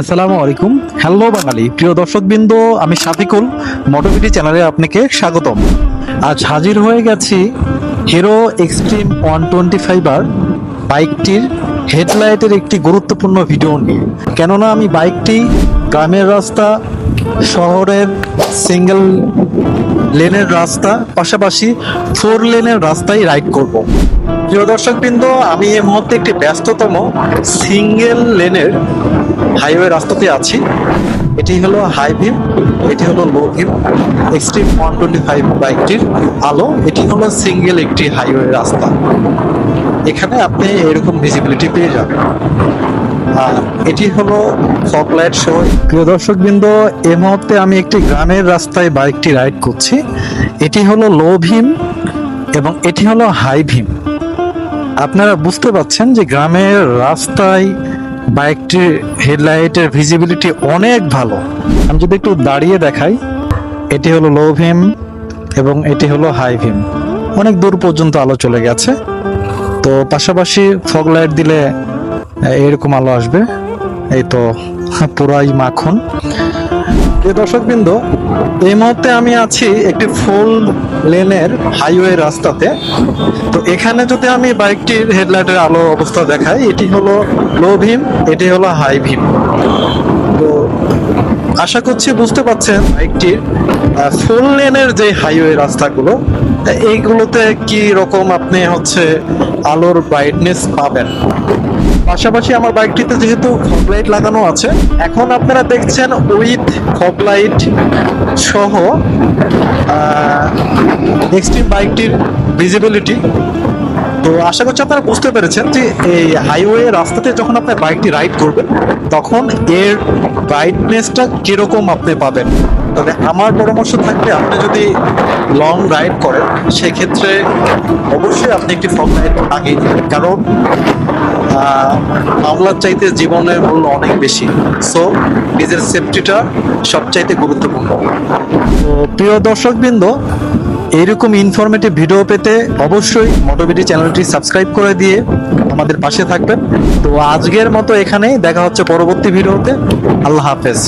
আসসালামু আলাইকুম। হ্যালো বাঙালি। প্রিয় দর্শকবৃন্দ, আমি শাফিকুল মোটোভিটি চ্যানেলে আপনাকে স্বাগতম। আজ হাজির হয়ে গেছি Hero Xtreme one twenty five R বাইকটির হেডলাইটের একটি গুরুত্বপূর্ণ ভিডিও নিয়ে। কেননা আমি বাইকটি গ্রামের রাস্তা, শহরের সিঙ্গেল লেনের রাস্তা, পাশাপাশি ফোর লেনের রাস্তায় রাইড করব। প্রিয় দর্শকবৃন্দ, আমি এই মুহূর্তে একটি ব্যস্ততম সিঙ্গেল লেনের হাইওয়ে রাস্তাতে আছি। এটি হলো হাই ভিম এটি হলো low beam Xtreme one twenty five বাইকটির আলো, এটি হলো সিঙ্গেল একটি হাইওয়ে রাস্তা। এখানে আপনি এরকম ভিজিবিলিটি পেয়ে যাবেন। এটি হলো ফগ লাইট শো। প্রিয় দর্শকবৃন্দ এই মুহূর্তে আমি একটি গ্রামের রাস্তায় বাইকটি রাইড করছি। এটি হলো লো ভিম এবং এটি হলো হাই ভিম আপনারা বুঝতে পাচ্ছেন যে গ্রামের রাস্তায় বাইকটির হেডলাইটের ভিজিবিলিটি অনেক ভালো। আমি যদি একটু দাঁড়িয়ে দেখাই, এটি হলো লো ভিম এবং এটি হলো হাই ভিম অনেক দূর পর্যন্ত আলো চলে গেছে। তো পাশাপাশি ফগ লাইট দিলে, এরকম আলো আসবে। এই তো পুরাই মাখন। প্রিয় দর্শকবৃন্দ, এই মুহূর্তে আমি আছি একটি ফুল লেনের হাইওয়ে রাস্তাতে। তো এখানে যদি আমি বাইকটির হেডলাইটের আলো অবস্থা দেখাই, এটি হলো লো ভিম এটি হলো হাই ভিম তো আশা করছি বুঝতে পারছেন বাইকটির ফুল লেনের যে হাইওয়ে রাস্তাগুলো, এইগুলোতে কি রকম আপনি হচ্ছে আলোর ব্রাইটনেস পাবেন? পাশাপাশি আমার বাইকটিতে যেহেতু ফগ লাইট লাগানো আছে, এখন আপনারা দেখছেন উইথ ফগ লাইট সহ এক্সট্রিম বাইকটির ভিজিবিলিটি তো আশা করছি আপনারা বুঝতে পেরেছেন যে এই হাইওয়ে রাস্তাতে যখন আপনি বাইকটি রাইড করবেন, তখন এর ব্রাইটনেসটা কীরকম আপনি পাবেন? তবে আমার পরামর্শ থাকবে, আপনি যদি লং রাইড করেন, সেক্ষেত্রে অবশ্যই আপনি একটি ফগ লাইট লাগিয়ে দিবেন কারণ মামলার চাইতে জীবনের মূল্য অনেক বেশি। সো নিজের সেফটিটা সবচাইতে গুরুত্বপূর্ণ। তো প্রিয় দর্শকবৃন্দ এইরকম ইনফরমেটিভ ভিডিও পেতে অবশ্যই মোটোবিটি চ্যানেলটি সাবস্ক্রাইব করে দিয়ে আমাদের পাশে থাকবেন। তো আজকের মতো এখানেই দেখা হচ্ছে পরবর্তী ভিডিওতে আল্লাহ হাফেজ।